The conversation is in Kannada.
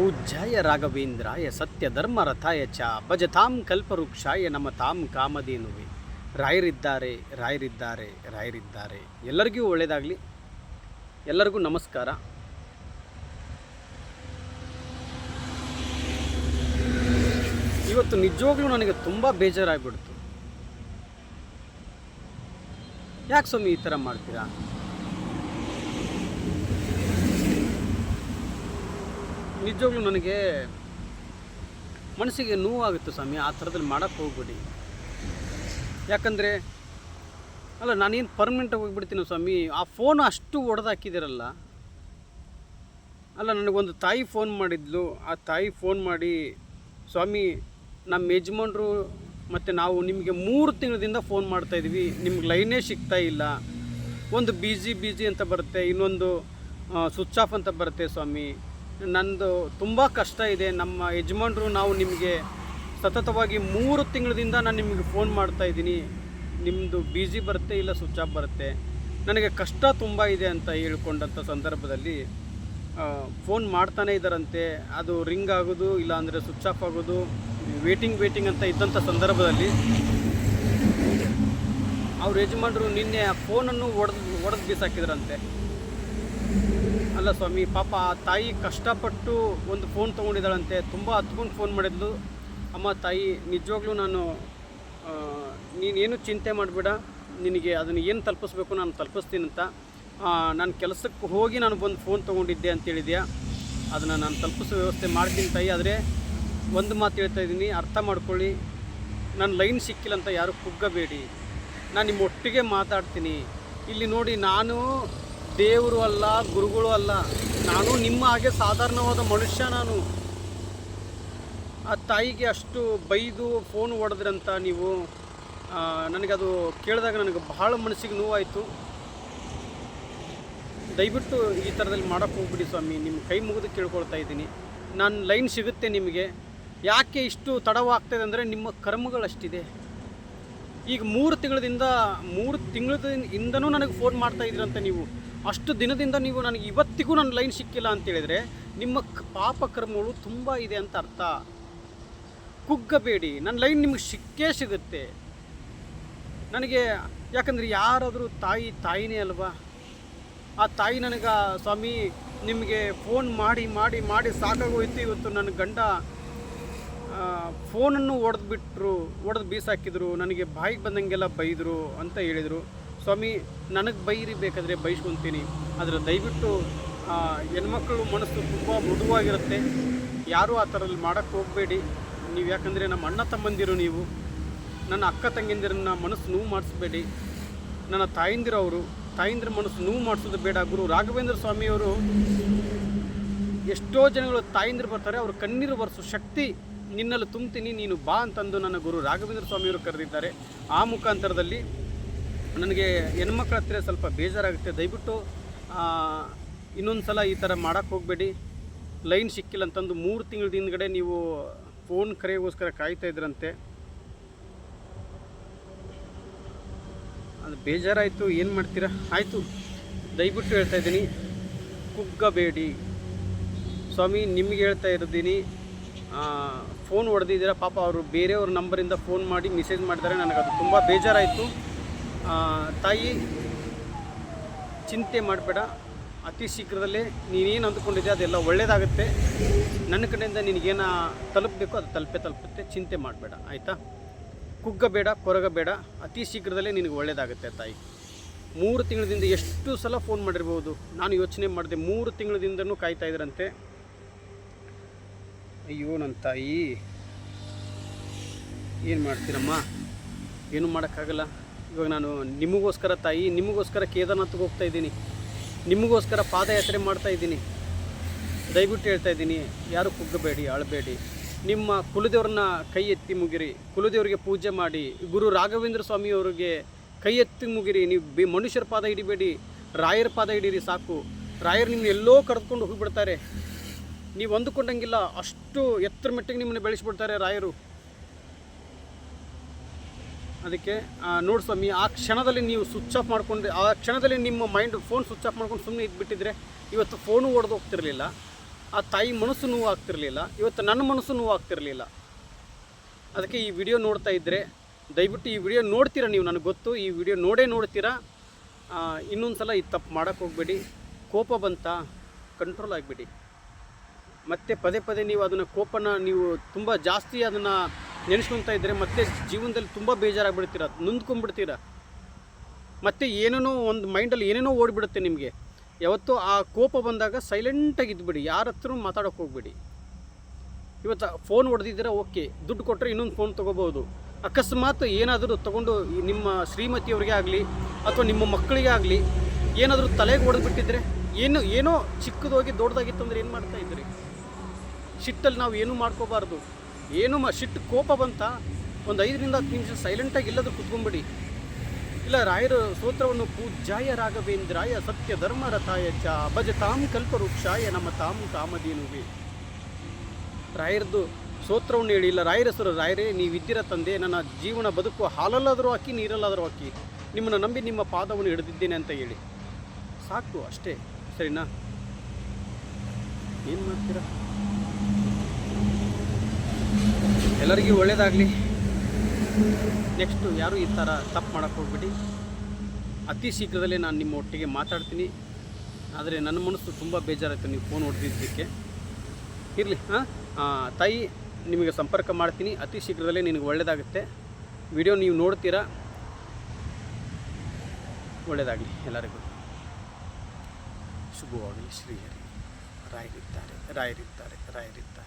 ಪೂಜ್ಯಾಯ ರಾಘವೇಂದ್ರಾಯ ರಥಾಯ ಚ ಭಜತಾಂ ಕಲ್ಪವೃಕ್ಷಾಯ ನಮತಾಂ ಕಾಮಧೇನುವೆ. ರಾಯರಿದ್ದಾರೆ ರಾಯರಿದ್ದಾರೆ ರಾಯರಿದ್ದಾರೆ. ಎಲ್ಲರಿಗೂ ಒಳ್ಳೆಯದಾಗಲಿ ಎಲ್ಲರಿಗೂ ನಮಸ್ಕಾರ. ಇವತ್ತು ನಿಜವಾಗ್ಲೂ ನನಗೆ ತುಂಬ ಬೇಜಾರಾಗಿಬಿಡ್ತು. ಯಾಕೆ ಸ್ವಾಮಿ ಈ ಥರ ಮಾಡ್ತೀರಾ? ನಿಜವಾಗ್ಲೂ ನನಗೆ ಮನಸ್ಸಿಗೆ ನೋವಾಗುತ್ತೆ ಸ್ವಾಮಿ, ಆ ಥರದಲ್ಲಿ ಮಾಡೋಕ್ಕೆ ಹೋಗ್ಬಿಡಿ. ಯಾಕಂದರೆ, ಅಲ್ಲ, ನಾನೇನು ಪರ್ಮನೆಂಟಾಗಿ ಹೋಗ್ಬಿಡ್ತೀನಿ ಸ್ವಾಮಿ, ಆ ಫೋನ್ ಅಷ್ಟು ಒಡೆದಾಕಿದ್ದೀರಲ್ಲ ಅಲ್ಲ, ನನಗೊಂದು ತಾಯಿ ಫೋನ್ ಮಾಡಿದ್ಲು. ಆ ತಾಯಿ ಫೋನ್ ಮಾಡಿ, ಸ್ವಾಮಿ, ನಮ್ಮ ಯಜಮಾನ್ರು ಮತ್ತು ನಾವು ನಿಮಗೆ ಮೂರು ತಿಂಗಳಿಂದ ಫೋನ್ ಮಾಡ್ತಾಯಿದ್ವಿ ನಿಮ್ಗೆ ಲೈನೇ ಸಿಗ್ತಾ ಇಲ್ಲ. ಒಂದು ಬಿಜಿ ಬಿಜಿ ಅಂತ ಬರುತ್ತೆ. ಇನ್ನೊಂದು ಸ್ವಿಚ್ ಆಫ್ ಅಂತ ಬರುತ್ತೆ ಸ್ವಾಮಿ. ನಂದು ತುಂಬ ಕಷ್ಟ ಇದೆ. ನಮ್ಮ ಯಜಮಾನ್ರು ನಾವು ನಿಮಗೆ ಸತತವಾಗಿ ಮೂರು ತಿಂಗಳಿಂದ ನಾನು ನಿಮಗೆ ಫೋನ್ ಮಾಡ್ತಾ ಇದ್ದೀನಿ. ನಿಮ್ಮದು ಬಿಜಿ ಬರುತ್ತೆ ಇಲ್ಲ ಸ್ವಿಚ್ ಆಫ್ ಬರುತ್ತೆ. ನನಗೆ ಕಷ್ಟ ತುಂಬ ಇದೆ ಅಂತ ಹೇಳ್ಕೊಂಡಂಥ ಸಂದರ್ಭದಲ್ಲಿ ಫೋನ್ ಮಾಡ್ತಾನೆ ಇದ್ದಾರಂತೆ. ಅದು ರಿಂಗ್ ಆಗೋದು ಇಲ್ಲ ಅಂದರೆ ಸ್ವಿಚ್ ಆಫ್ ಆಗೋದು ವೇಟಿಂಗ್ ವೇಟಿಂಗ್ ಅಂತ ಇದ್ದಂಥ ಸಂದರ್ಭದಲ್ಲಿ ಅವ್ರ ಯಜಮಾನರು ನಿನ್ನೆ ಆ ಫೋನನ್ನು ಒಡೆದು ಒಡೆದು ಬೀಸಾಕಿದ್ರಂತೆ. ಅಲ್ಲ ಸ್ವಾಮಿ, ಪಾಪ ಆ ತಾಯಿ ಕಷ್ಟಪಟ್ಟು ಒಂದು ಫೋನ್ ತೊಗೊಂಡಿದ್ದಾಳಂತೆ. ತುಂಬ ಹತ್ಕೊಂಡು ಫೋನ್ ಮಾಡಿದ್ಲು. ಅಮ್ಮ, ತಾಯಿ, ನಿಜವಾಗ್ಲೂ ನಾನು ನೀನೇನು ಚಿಂತೆ ಮಾಡಬೇಡ. ನಿನಗೆ ಅದನ್ನು ಏನು ತಲುಪಿಸ್ಬೇಕು ನಾನು ತಲುಪಿಸ್ತೀನಿ ಅಂತ. ನಾನು ಕೆಲಸಕ್ಕೆ ಹೋಗಿ ನಾನು ಬಂದು ಫೋನ್ ತೊಗೊಂಡಿದ್ದೆ ಅಂತ ಹೇಳಿದ್ಯಾ? ಅದನ್ನು ನಾನು ತಲುಪಿಸೋ ವ್ಯವಸ್ಥೆ ಮಾಡ್ತೀನಿ ತಾಯಿ. ಆದರೆ ಒಂದು ಮಾತು ಹೇಳ್ತಾ ಇದ್ದೀನಿ. ಅರ್ಥ ಮಾಡ್ಕೊಳ್ಳಿ. ನನ್ನ ಲೈನ್ ಸಿಕ್ಕಿಲ್ಲ ಅಂತ ಯಾರು ಕುಗ್ಗಬೇಡಿ. ನಾನು ನಿಮ್ಮ ಒಟ್ಟಿಗೆ ಮಾತಾಡ್ತೀನಿ. ಇಲ್ಲಿ ನೋಡಿ ನಾನು ದೇವರು ಅಲ್ಲ, ಗುರುಗಳು ಅಲ್ಲ. ನಾನು ನಿಮ್ಮ ಹಾಗೆ ಸಾಧಾರಣವಾದ ಮನುಷ್ಯ ನಾನು. ಆ ತಾಯಿಗೆ ಅಷ್ಟು ಬೈದು ಫೋನ್ ಹೊಡೆದ್ರಂತ ನೀವು ನನಗದು ಕೇಳಿದಾಗ ನನಗೆ ಬಹಳ ಮನಸ್ಸಿಗೆ ನೋವಾಯಿತು. ದಯವಿಟ್ಟು ಈ ಥರದಲ್ಲಿ ಮಾಡೋಕ್ಕೆ ಹೋಗ್ಬಿಡಿ ಸ್ವಾಮಿ, ನಿಮ್ಮ ಕೈ ಮುಗಿದು ಕೇಳ್ಕೊಳ್ತಾ ಇದ್ದೀನಿ. ನಾನು ಲೈನ್ ಸಿಗುತ್ತೆ ನಿಮಗೆ. ಯಾಕೆ ಇಷ್ಟು ತಡವಾಗ್ತದೆ ಅಂದರೆ ನಿಮ್ಮ ಕರ್ಮಗಳಷ್ಟಿದೆ. ಈಗ ಮೂರು ತಿಂಗಳದಿಂದ ಮೂರು ತಿಂಗಳಿಂದನೂ ನನಗೆ ಫೋನ್ ಮಾಡ್ತಾ ಇದ್ದೀರಂತ ನೀವು. ಅಷ್ಟು ದಿನದಿಂದ ನೀವು ನನಗೆ ಇವತ್ತಿಗೂ ನನ್ನ ಲೈನ್ ಸಿಕ್ಕಿಲ್ಲ ಅಂತೇಳಿದರೆ ನಿಮ್ಮ ಪಾಪ ಕರ್ಮಗಳು ತುಂಬ ಇದೆ ಅಂತ ಅರ್ಥ. ಕುಗ್ಗಬೇಡಿ. ನನ್ನ ಲೈನ್ ನಿಮಗೆ ಸಿಕ್ಕೇ ಸಿಗುತ್ತೆ. ನನಗೆ ಯಾಕಂದರೆ ಯಾರಾದರೂ ತಾಯಿ, ತಾಯಿನೇ ಅಲ್ವಾ? ಆ ತಾಯಿ ನನಗೆ, ಸ್ವಾಮಿ, ನಿಮಗೆ ಫೋನ್ ಮಾಡಿ ಮಾಡಿ ಮಾಡಿ ಸಾಕಾಗೋಯ್ತು ಇವತ್ತು ನನ್ನ ಗಂಡ. ಫೋನನ್ನು ಒಡೆದು ಬಿಟ್ಟರು ಒಡೆದು ಬೀಸಾಕಿದ್ರು, ನನಗೆ ಬಾಯಿಗೆ ಬಂದಂಗೆಲ್ಲ ಬೈದರು ಅಂತ ಹೇಳಿದರು. ಸ್ವಾಮಿ, ನನಗೆ ಬೈರಿ ಬೇಕಾದರೆ ಬೈಸ್ಕೊತೀನಿ. ಆದರೆ ದಯವಿಟ್ಟು ಹೆಣ್ಮಕ್ಳು ಮನಸ್ಸು ತುಂಬ ಮೃದುವಾಗಿರುತ್ತೆ. ಯಾರೂ ಆ ಥರಲ್ಲಿ ಮಾಡೋಕ್ಕೆ ಹೋಗಬೇಡಿ. ನೀವು ಯಾಕಂದರೆ ನಮ್ಮ ಅಣ್ಣ ತಮ್ಮಂದಿರು ನೀವು. ನನ್ನ ಅಕ್ಕ ತಂಗಿಂದಿರನ್ನ ಮನಸ್ಸು ನೋವು ಮಾಡಿಸ್ಬೇಡಿ. ನನ್ನ ತಾಯಂದಿರವರು ತಾಯಂದಿರ ಮನಸ್ಸು ನೋವು ಮಾಡಿಸೋದು ಬೇಡ. ಗುರು ರಾಘವೇಂದ್ರ ಸ್ವಾಮಿಯವರು ಎಷ್ಟೋ ಜನಗಳು ತಾಯಂದಿರು ಬರ್ತಾರೆ, ಅವರು ಕಣ್ಣೀರು ಬರೆಸೋ ಶಕ್ತಿ ನಿನ್ನಲ್ಲಿ ತುಂಬ್ತೀನಿ, ನೀನು ಬಾ ಅಂತಂದು ನನ್ನ ಗುರು ರಾಘವೇಂದ್ರ ಸ್ವಾಮಿಯವರು ಕರೆದಿದ್ದಾರೆ. ಆ ಮುಖಾಂತರದಲ್ಲಿ ನನಗೆ ಹೆಣ್ಮಕ್ಳ ಹತ್ರ ಸ್ವಲ್ಪ ಬೇಜಾರಾಗುತ್ತೆ. ದಯವಿಟ್ಟು ಇನ್ನೊಂದು ಸಲ ಈ ಥರ ಮಾಡೋಕ್ಕೆ ಹೋಗಬೇಡಿ. ಲೈನ್ ಸಿಕ್ಕಿಲ್ಲ ಅಂತಂದು ಮೂರು ತಿಂಗಳ ಹಿಂದ್ಗಡೆ ನೀವು ಫೋನ್ ಕರೆಗೋಸ್ಕರ ಕಾಯ್ತಾ ಇದ್ರಂತೆ. ಅದು ಬೇಜಾರಾಯಿತು, ಏನು ಮಾಡ್ತೀರಾ? ಆಯಿತು, ದಯವಿಟ್ಟು ಹೇಳ್ತಾ ಇದ್ದೀನಿ. ಕುಗ್ಗಬೇಡಿ. ಸ್ವಾಮಿ, ನಿಮಗೆ ಹೇಳ್ತಾ ಇದ್ದೀನಿ ಫೋನ್ ಹೊಡೆದಿದ್ದೀರಾ? ಪಾಪ ಅವರು ಬೇರೆಯವ್ರ ನಂಬರಿಂದ ಫೋನ್ ಮಾಡಿ ಮೆಸೇಜ್ ಮಾಡಿದ್ದಾರೆ. ನನಗೆ ಅದು ತುಂಬ ಬೇಜಾರಾಯಿತು. ತಾಯಿ ಚಿಂತೆ ಮಾಡಬೇಡ. ಅತಿ ಶೀಘ್ರದಲ್ಲೇ ನೀನೇನು ಅಂದ್ಕೊಂಡಿದ್ದೆ ಅದೆಲ್ಲ ಒಳ್ಳೆಯದಾಗುತ್ತೆ ನನ್ನ ಕಡೆಯಿಂದ ನಿನಗೇನು ತಲುಪಬೇಕು ಅದು ತಲುಪೇ ತಲುಪುತ್ತೆ. ಚಿಂತೆ ಮಾಡಬೇಡ, ಆಯಿತಾ? ಕುಗ್ಗಬೇಡ, ಕೊರಗಬೇಡ. ಅತಿ ಶೀಘ್ರದಲ್ಲೇ ನಿನಗೆ ಒಳ್ಳೆಯದಾಗುತ್ತೆ ತಾಯಿ. ಮೂರು ತಿಂಗಳಿಂದ ಎಷ್ಟು ಸಲ ಫೋನ್ ಮಾಡಿರ್ಬೋದು. ನಾನು ಯೋಚನೆ ಮಾಡಿದೆ, ಮೂರು ತಿಂಗಳಿಂದನೂ ಕಾಯ್ತಾ ಇದ್ರಂತೆ. ಅಯ್ಯೋ ನನ್ನ ತಾಯಿ. ಏನು ಮಾಡ್ತೀರಮ್ಮ ಏನು ಮಾಡೋಕ್ಕಾಗಲ್ಲ. ಇವಾಗ ನಾನು ನಿಮಗೋಸ್ಕರ ತಾಯಿ, ನಿಮಗೋಸ್ಕರ ಕೇದಾರ್ನಾಥ್ಗೆ ಹೋಗ್ತಾ ಇದ್ದೀನಿ. ನಿಮಗೋಸ್ಕರ ಪಾದಯಾತ್ರೆ ಮಾಡ್ತಾ ಇದ್ದೀನಿ. ದಯವಿಟ್ಟು ಹೇಳ್ತಾ ಇದ್ದೀನಿ, ಯಾರು ಕುಗ್ಗಬೇಡಿ, ಅಳಬೇಡಿ. ನಿಮ್ಮ ಕುಲದೇವ್ರನ್ನ ಕೈ ಎತ್ತಿ ಮುಗಿರಿ, ಕುಲದೇವರಿಗೆ ಪೂಜೆ ಮಾಡಿ, ಗುರು ರಾಘವೇಂದ್ರ ಸ್ವಾಮಿಯವರಿಗೆ ಕೈ ಎತ್ತಿ ಮುಗಿರಿ. ನೀವು ಬಿ ಮನುಷ್ಯರ ಪಾದ ಹಿಡಿಬೇಡಿ, ರಾಯರ ಪಾದ ಹಿಡೀರಿ ಸಾಕು. ರಾಯರು ನಿಮ್ಮನ್ನ ಎಲ್ಲೋ ಕರೆದುಕೊಂಡು ಹೋಗಿಬಿಡ್ತಾರೆ. ನೀವು ಅಂದುಕೊಂಡಂಗಿಲ್ಲ, ಅಷ್ಟು ಎತ್ತರ ಮಟ್ಟಿಗೆ ನಿಮ್ಮನ್ನು ಬೆಳೆಸಿಬಿಡ್ತಾರೆ ರಾಯರು. ಅದಕ್ಕೆ ನೋಡಿ ಸ್ವಾಮಿ, ಆ ಕ್ಷಣದಲ್ಲಿ ನೀವು ಸ್ವಿಚ್ ಆಫ್ ಮಾಡ್ಕೊಂಡು, ಆ ಕ್ಷಣದಲ್ಲಿ ನಿಮ್ಮ ಮೈಂಡ್ ಫೋನ್ ಸ್ವಿಚ್ ಆಫ್ ಮಾಡ್ಕೊಂಡು ಸುಮ್ಮನೆ ಇದ್ಬಿಟ್ಟಿದ್ರೆ ಇವತ್ತು ಫೋನು ಹೊಡೆದು ಹೋಗ್ತಿರಲಿಲ್ಲ, ಆ ತಾಯಿ ಮನಸ್ಸು ನೋವು ಆಗ್ತಿರಲಿಲ್ಲ, ಇವತ್ತು ನನ್ನ ಮನಸ್ಸು ನೋವು ಆಗ್ತಿರಲಿಲ್ಲ. ಅದಕ್ಕೆ ಈ ವಿಡಿಯೋ ನೋಡ್ತಾ ಇದ್ದರೆ ದಯವಿಟ್ಟು ಈ ವಿಡಿಯೋ ನೋಡ್ತೀರಾ ನೀವು, ನನಗೆ ಗೊತ್ತು, ಈ ವಿಡಿಯೋ ನೋಡೇ ನೋಡ್ತೀರಾ? ಇನ್ನೊಂದು ಸಲ ಈ ತಪ್ಪು ಮಾಡೋಕ್ಕೆ ಹೋಗಬೇಡಿ, ಕೋಪ ಬಂತ ಕಂಟ್ರೋಲ್ ಆಗಿಬಿಡಿ. ಮತ್ತೆ ಪದೇ ಪದೇ ನೀವು ಅದನ್ನು, ಕೋಪನ ನೀವು ತುಂಬ ಜಾಸ್ತಿ ಅದನ್ನು ನೆನೆಸ್ಕೊತಾ ಇದ್ದರೆ ಮತ್ತೆ ಜೀವನದಲ್ಲಿ ತುಂಬ ಬೇಜಾರಾಗ್ಬಿಡ್ತೀರ, ನೊಂದ್ಕೊಂಡ್ಬಿಡ್ತೀರ. ಮತ್ತೆ ಏನೇನೋ ಒಂದು ಮೈಂಡಲ್ಲಿ ಏನೇನೋ ಓಡಿಬಿಡುತ್ತೆ ನಿಮಗೆ. ಯಾವತ್ತೂ ಆ ಕೋಪ ಬಂದಾಗ ಸೈಲೆಂಟಾಗಿ ಇದ್ಬಿಡಿ, ಯಾರ ಹತ್ರ ಮಾತಾಡೋಕೆ ಹೋಗ್ಬೇಡಿ. ಇವತ್ತು ಫೋನ್ ಹೊಡೆದಿದ್ದೀರಾ ಓಕೆ ದುಡ್ಡು ಕೊಟ್ಟರೆ ಇನ್ನೊಂದು ಫೋನ್ ತೊಗೋಬೋದು ಅಕಸ್ಮಾತ್ ಏನಾದರೂ ತಗೊಂಡು ನಿಮ್ಮ ಶ್ರೀಮತಿಯವರಿಗೆ ಆಗಲಿ ಅಥವಾ ನಿಮ್ಮ ಮಕ್ಕಳಿಗೆ ಆಗಲಿ, ಏನಾದರೂ ತಲೆಗೆ ಹೊಡೆದ್ಬಿಟ್ಟಿದ್ರೆ ಏನು, ಏನೋ ಚಿಕ್ಕದೋಗಿ ದೊಡ್ಡದಾಗಿತ್ತು ಅಂದರೆ ಏನು ಮಾಡ್ತಾ ಇದ್ರಿ ಸಿಟ್ಟಲ್ಲಿ ನಾವು ಏನೂ ಮಾಡ್ಕೋಬಾರ್ದು. ಏನು ಮ ಸಿಟ್ಟು ಕೋಪ ಬಂತ? ಒಂದು ಐದರಿಂದ ಹತ್ತು ನಿಮಿಷ ಸೈಲೆಂಟಾಗಿ ಇಲ್ಲದ್ರೂ ಕುತ್ಕೊಂಬಿಡಿ ಇಲ್ಲ, ರಾಯರ ಸ್ತೋತ್ರವನ್ನು ಪೂಜಾಯ ರಾಘವೇಂದ್ರಾಯ ಸತ್ಯ ಧರ್ಮ ರಥಾಯ ಚ ಭಜತಾಂ ಕಲ್ಪವೃಕ್ಷಾಯ ನಮ್ಮ ತಾಂ ಕಾಮಧೇನುವೆ ರಾಯರದ್ದು ಸ್ತೋತ್ರವನ್ನು ಹೇಳಿ, ಇಲ್ಲ, ರಾಯರ ಹೆಸರು ರಾಯರೇ, ನೀವಿದ್ದೀರ ತಂದೆ, ನನ್ನ ಜೀವನ ಬದುಕು ಹಾಲಲ್ಲಾದರೂ ಹಾಕಿ, ನೀರಲ್ಲಾದರೂ ಹಾಕಿ, ನಿಮ್ಮನ್ನು ನಂಬಿ ನಿಮ್ಮ ಪಾದವನ್ನು ಹಿಡಿದಿದ್ದೇನೆ ಅಂತ ಹೇಳಿ. ಸಾಕು ಅಷ್ಟೇ, ಸರಿನಾ? ಏನು ಮಾಡ್ತೀರಾ? ಎಲ್ಲರಿಗೂ ಒಳ್ಳೆಯದಾಗಲಿ ನೆಕ್ಸ್ಟು ಯಾರು ಈ ಥರ ತಪ್ಪು ಮಾಡೋಕ್ಕೆ ಹೋಗ್ಬಿಡಿ. ಅತಿ ಶೀಘ್ರದಲ್ಲೇ ನಾನು ನಿಮ್ಮ ಒಟ್ಟಿಗೆ ಮಾತಾಡ್ತೀನಿ. ಆದರೆ ನನ್ನ ಮನಸ್ಸು ತುಂಬ ಬೇಜಾರಾಯಿತು ನೀವು ಫೋನ್ ಹೊಡೆದಿದ್ದಕ್ಕೆ. ಇರಲಿ, ಹಾಂ? ತಾಯಿ ನಿಮಗೆ ಸಂಪರ್ಕ ಮಾಡ್ತೀನಿ. ಅತಿ ಶೀಘ್ರದಲ್ಲೇ ನಿನಗೆ ಒಳ್ಳೆಯದಾಗುತ್ತೆ ವಿಡಿಯೋ ನೀವು ನೋಡ್ತೀರಾ? ಒಳ್ಳೆಯದಾಗಲಿ ಎಲ್ಲರಿಗೂ. ಶುಭವಾಗಲಿ ಶ್ರೀಹರಿ. ರಾಯರಿದ್ದಾರೆ ರಾಯರಿದ್ದಾರೆ ರಾಯರಿದ್ದಾರೆ.